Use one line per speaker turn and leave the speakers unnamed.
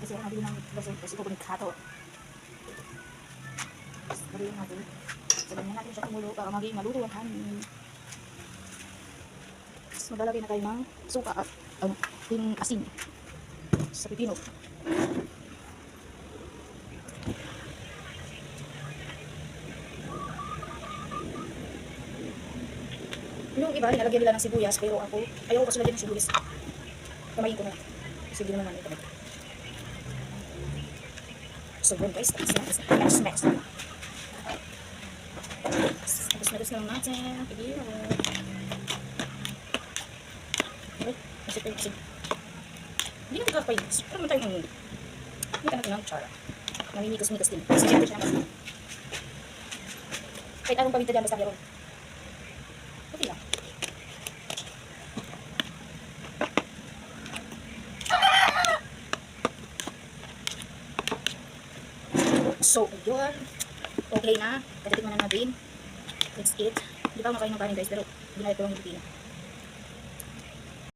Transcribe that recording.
Kasi ako nabili ng baso kasi ko kato. Sabihin natin. Sabihin natin siya kumulo para maging maluto ang kanin. Tapos maglalagay na tayo ng suka at ano, yung asin sa pipino. Yung iba, nilalagyan nila ng sibuyas, pero ako, ayaw ko kasi lagyan ng sibuyas. Kamayin ko na. Hindi naman ito. So, yun guys, tapos na. Tapos smash na. Tapos na lang natin. Pagiro. Ay, kasi tayo kasi. Hindi natin kakapay. Parang tayo ng... Hindi ka natin ng chara. Namimikas-mikas din. Kasi syempre siya naman. Kahit anong paminta dyan, basta meron. So, yun. Okay na. Katitikman na natin. Let's eat. Di ba makain ng kanin guys, pero ginayat ko lang yung pipino.